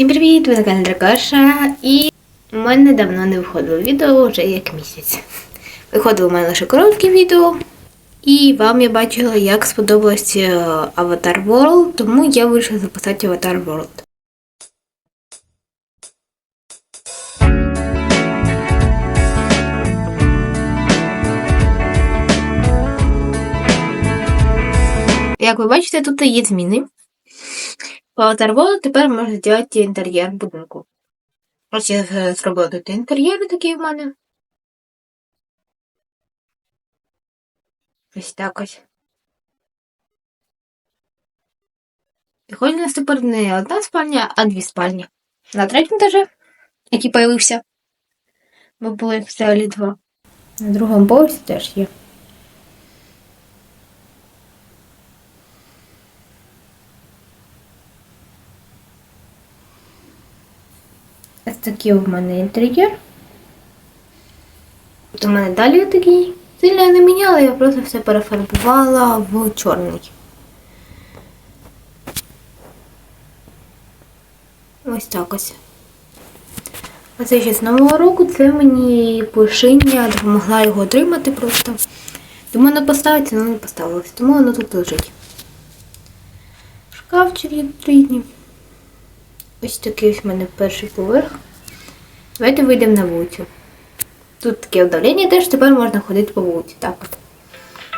Всім привіт! Ви на каналі Дракаша і у мене давно не виходило відео вже як місяць. Виходило у мене лише коротке відео. І вам я бачила, як сподобалось е, Avatar World, тому я вирішила записати Avatar World. Як ви бачите, тут є зміни. World тепер можна зробити інтер'єр будинку. Ось я е, зробила тут інтер'єр такий в мене. Ось так ось. І хоч у нас тепер не одна спальня, а дві спальні. На третьому етажі, який появився. Бо було їх взагалі два. На другому поверсі теж є. Такий у мене інтер'єр. У мене далі такий. Сильно я не міняла, я просто все перефарбувала в чорний. Ось так ось. Оце ще з нового року це мені пишіння допомогла його отримати просто. Думаю, не поставиться, але не поставилось. Тому воно тут лежить. Шкафчик є. Ось такий ось в мене перший поверх. Давайте вийдемо на вулицю. Тут таке удавлення теж тепер можна ходити по вулиці. Так от.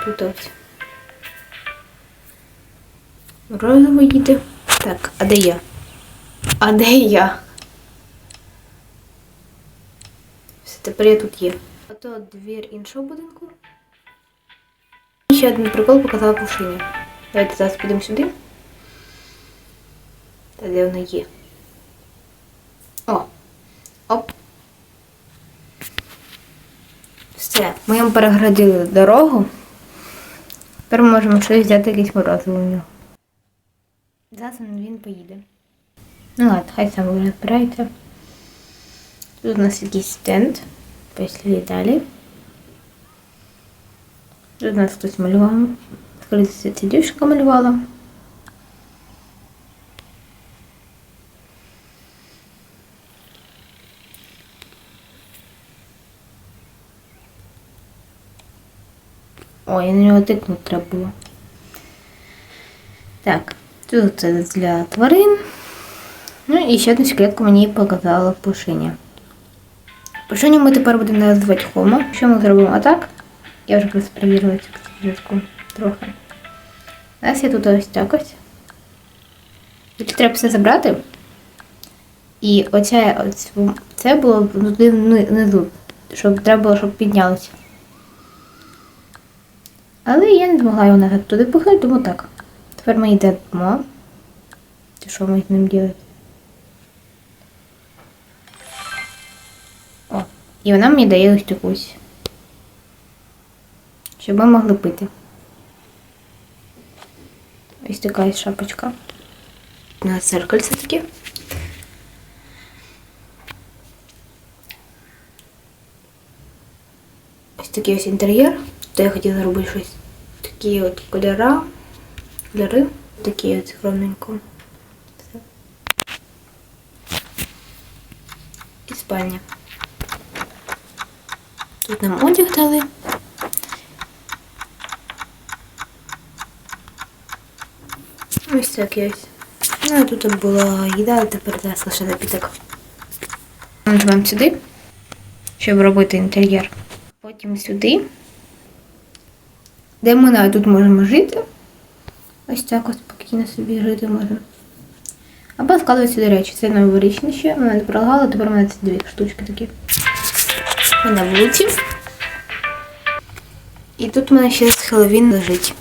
Тут ось. Розово їде. Так, а де я? А де я? Все, тепер я тут є. А то двір іншого будинку. Ще один прикол показала пушиня. Давайте зараз підемо сюди. Та де вона є? О! Оп! Все, ми йому переградили дорогу. Тепер можемо щось взяти якийсь морозиво у нього. Зараз він поїде. Ну ладно, хай сам розбирається. Тут у нас якийсь стенд. Пішли далі. Тут у нас хтось малював. Скоріше, ця дівчинка малювала. Ой, на нього тикнути треба було. Так, тут це для тварин. Ну і ще одну секретку мені показала пушиня. Пушиню ми тепер будемо називати Хома. Що ми зробимо так? Я вже просто перевірила цю секретку трохи. У нас є тут ось так ось. Тут треба все забрати. І оця, ось, це було внизу, щоб треба було, щоб піднялося. Але я не змогла його назад туди пихати, тому так. Тепер ми йдемо. Чи що ми з ним робити? О, і вона мені дає ось такусь. Щоб ми могли пити. Ось така шапочка. Нас зеркальце таке. Ось такий ось інтер'єр. То я хотіла зробити щось такі от кольора, кольори, такі от ровненько. Все. І спальня. Тут нам одяг дали. Ось такий ось. Ну і тут була їда, а тепер зараз лише напіток. Нажимаємо сюди, щоб робити інтер'єр. Потім сюди, де ми навіть тут можемо жити. Ось так ось спокійно собі жити можна. Або складувати сюди речі. Це новорічне ще. Мене не пролагало, тепер у мене це дві штучки такі. Ми на вулиці. І тут у мене ще Хеллоуін лежить.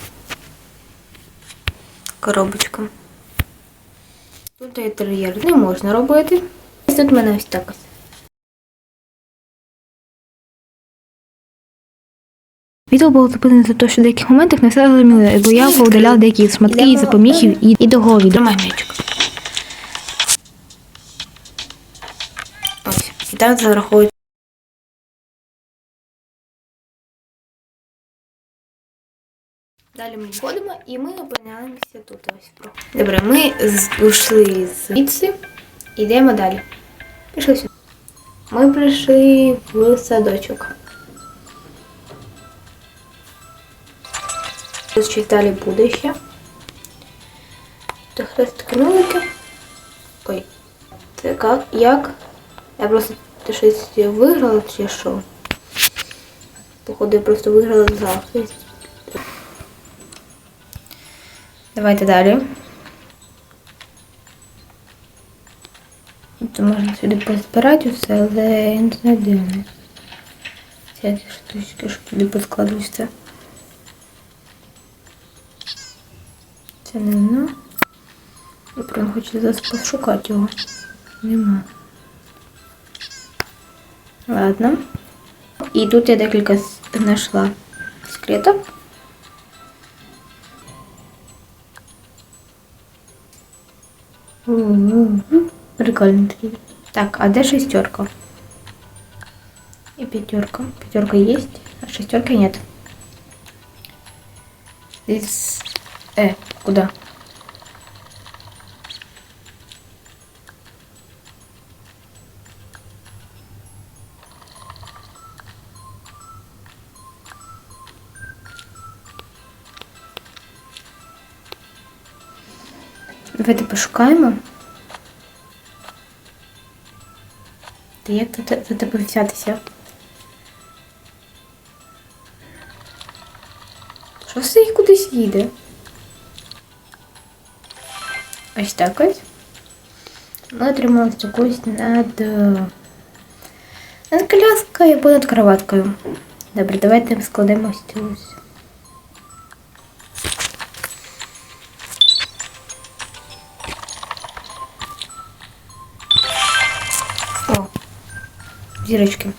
Коробочка. Тут інтер'єр не можна робити. Ось тут у мене ось так ось. Відео було зупинено за те, що в деяких моментах не все зрозуміло, бо я поудаляла деякі шматки із запоміхів і, і. Тримай м'ячик. Ось. І так зараховують. Далі ми входимо і ми опиняємося тут ось. Добре, ми з- ушли звідси. Йдемо далі. Пішли сюди. Ми прийшли в садочок. Ще далі буде ще. Тут хрестики нулики. Ой. Це як? Як? Я просто щось виграла чи що? Походу, я просто виграла захист. Давайте далі. То можна сюди позбирати все, але я не знаю, де вони. Всякі штучки, щоб туди поскладуються. Це не воно. Я прям хочу зараз пошукати його. Нема. Ладно. І тут я декілька с- знайшла секретів. М-м-м. Прикольно такие. Так, а где шестерка? И пятерка. Пятерка есть, а шестерки нет. Здесь... Э, куда? Давайте пошукаємо. Та як тут за тебе взятися? Що все їх кудись їде? Ось ось. Ми отримали якусь над... над коляскою або над кроваткою. Добре, давайте складемо цю ось. О, зірочки.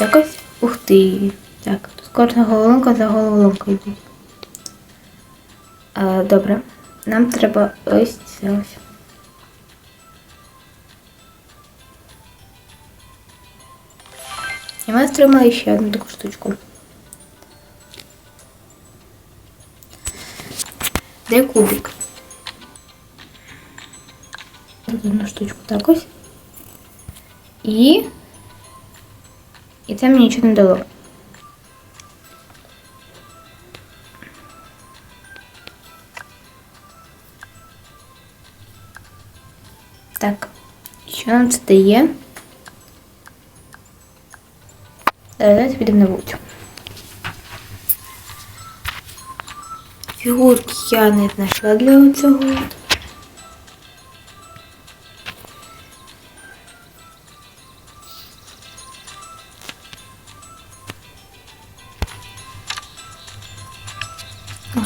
Ось так ось. Ух ти. Так, тут кожна головоломка за головоломкою йде. А, добре. Нам треба ось це ось. І ми отримали ще одну таку штучку. Де кубик? Тут одну штучку так ось. І. І це мені нічого не дало. Так. Що нам це дає? Давайте підемо на вулицю. Фігурки я не знайшла для цього.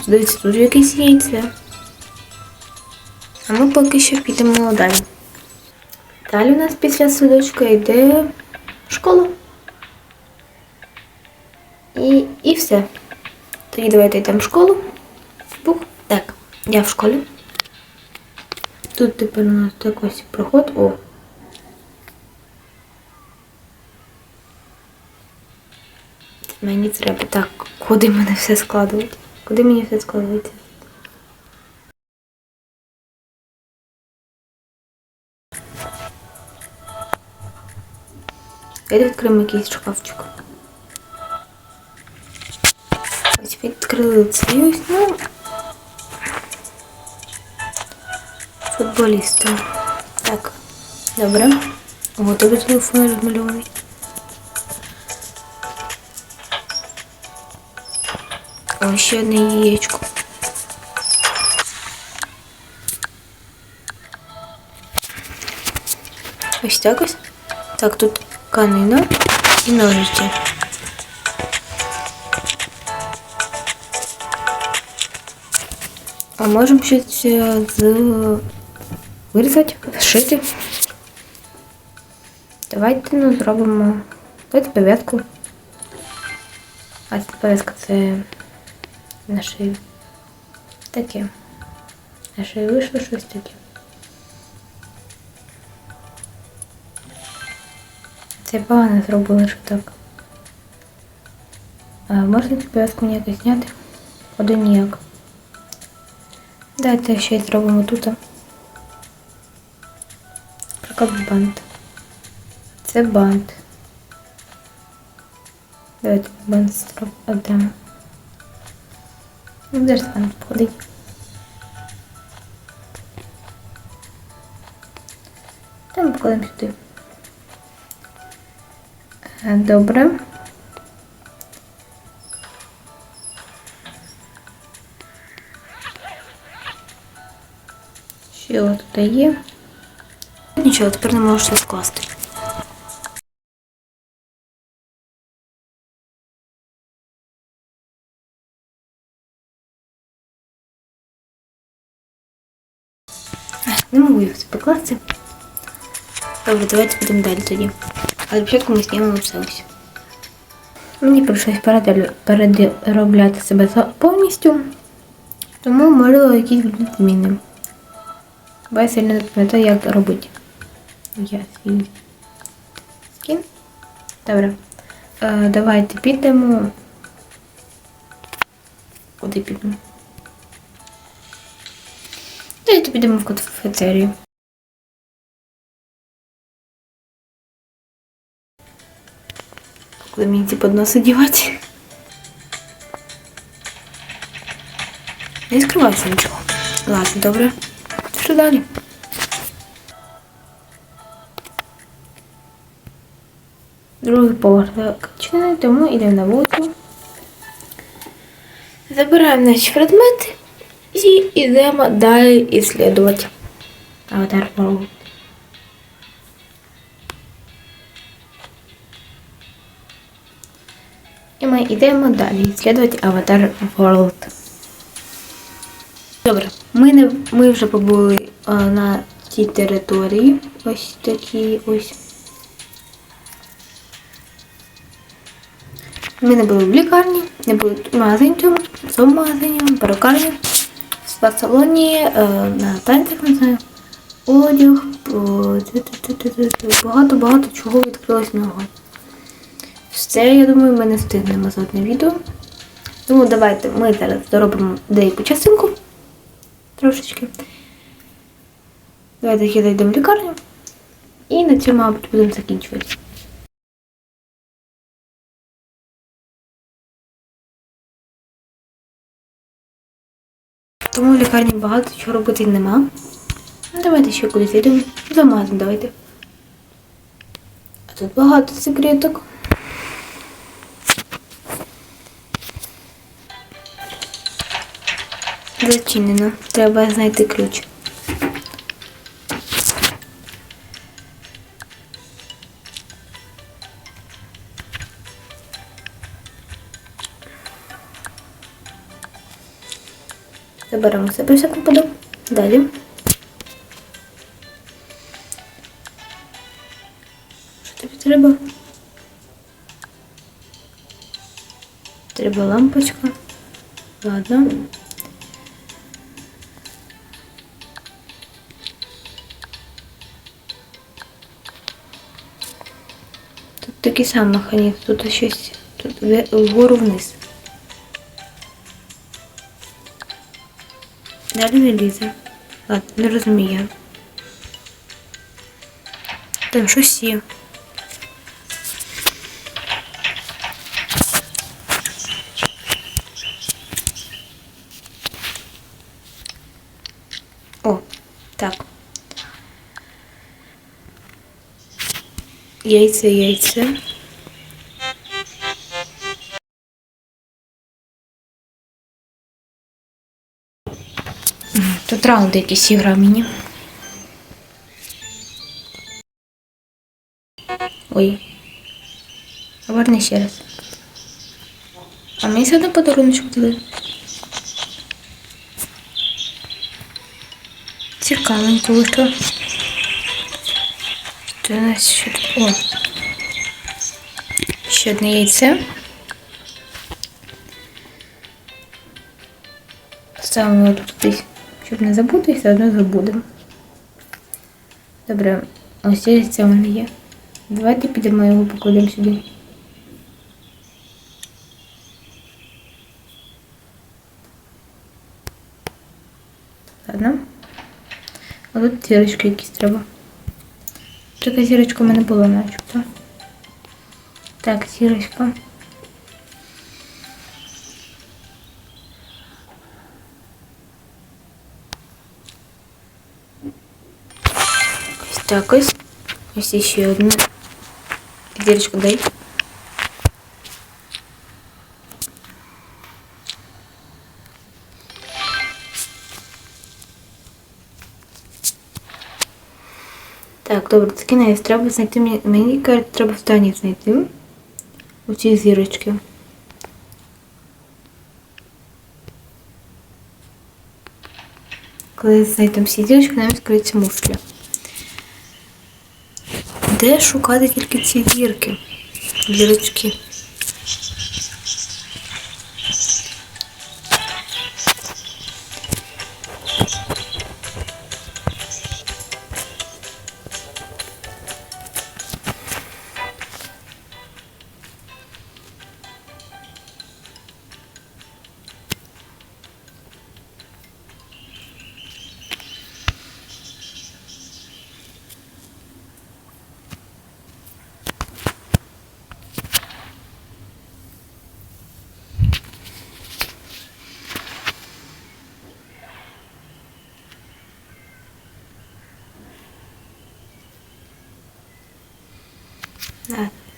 О, дивіться, тут якесь яйце. А ми поки що підемо далі. Далі у нас після садочка йде школа. І, і все. Тоді давайте йдемо в школу. Бух. Так, я в школі. Тут тепер у нас ось проход. О. Мені треба так, куди мене все складувати? Куди мені все складується? Давайте відкриємо якийсь шкафчик. Ось відкрили цей ось, ну. Футболісти. Так, добре. О, тобі телефон розмальований. О, ще одне яєчко. Ось так ось. Так, тут канина і ножиці. А можемо щось е, з вирізати, зшити. Давайте ну, зробимо давайте пов'язку. А ця пов'язка це на шию. Таке. На шию вийшло щось таке. Це погано зробили, що так. А можна цю пов'язку ніяк зняти? Ходу ніяк. Давайте ще й зробимо тут. Прокап бант. Це бант. Давайте бант зробимо. Ну, де ж бант походить? Там покладемо сюди. Е, Добре. Ще от тут є. Нічого, тепер не можеш все покласти. Добре, давайте підемо далі тоді. Але спочатку ми знімемо все ось. Мені прийшлось переробляти себе повністю, тому можливо якісь будуть зміни. Бо я сильно пам'ятаю, як робити. Я свій скін. Добре. Е, давайте підемо. Куди підемо? Давайте підемо в кафетерію. Куди мені ці подноси дівати? Не скривається нічого. Ладно, добре. Що далі? Другий поверх закачаний, тому йдемо на вулицю. Забираємо наші предмети і йдемо далі іслідувати. Аватар World. Ми йдемо далі іслідувати Аватар World. Добре, ми, не, ми вже побули а, на цій території. Ось такі ось. Ми не були в лікарні, не були в магазині, цьому, в магазині, в перукарні, в спа-салоні, е, на танцях, не знаю, одяг, багато-багато чого відкрилось нового. Все, я думаю, ми не встигнемо за одне відео. Тому давайте ми зараз доробимо деяку частинку. Трошечки. Давайте ще зайдемо в лікарню. І на цьому, мабуть, будемо закінчувати. Тому в лікарні багато чого робити нема. Ну, давайте ще кудись йдемо. За магазин давайте. А тут багато секреток. Зачинено. Треба знайти ключ. Заберемо себе всяку воду. Далі. Що тобі треба? Треба лампочка. Ладно. Такий сам механізм, тут щось тут вгору вниз. Далі не лізе. Ладно, не розумію. Там щось є. О, так. Яйця, яйця. Тут раунди якісь ігра мені. Ой. Поверни ще раз. А мені одно подаруночок дали. Цікавенько вийшло. Що у нас ще тут? О. Ще одне яйце. Ставимо тут десь, щоб не забути, і все одно забудемо. Добре, ось яйце в мене є. Давайте підемо його покладемо сюди. Ладно. А тут зірочки якісь треба. Така зірочка в мене була начебто. Так, зірочка. Ось так ось. Ось ще одна. Зірочку дай. Так, добре, таки кінець. Треба знайти мені. Мені треба останні знайти. Оці зірочки. Коли знайдемо всі зірочки, нам відкриється муфля. Де шукати тільки ці зірки? Зірочки.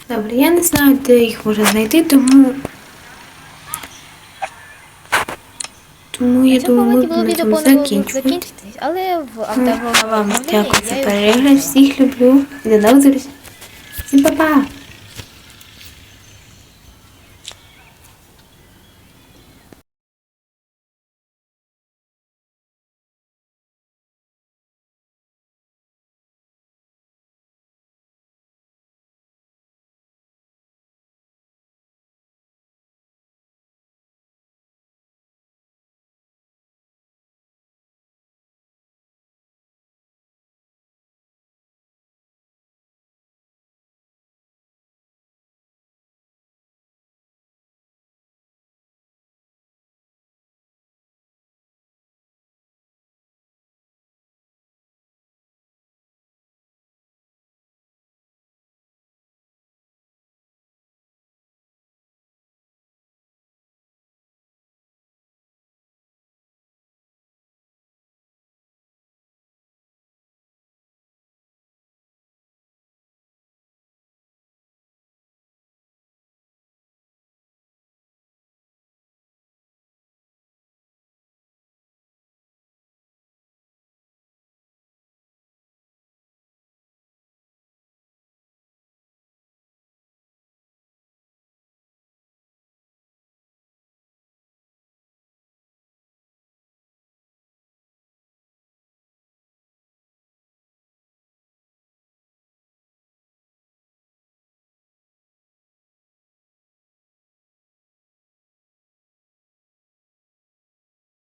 Добре, я не знаю, де їх можна знайти, тому. Тому я думаю, ми будемо закінчувати. але в А автоголові вам дякую за перегляд. Всіх люблю. І до нових зустрічей. Всім па-па!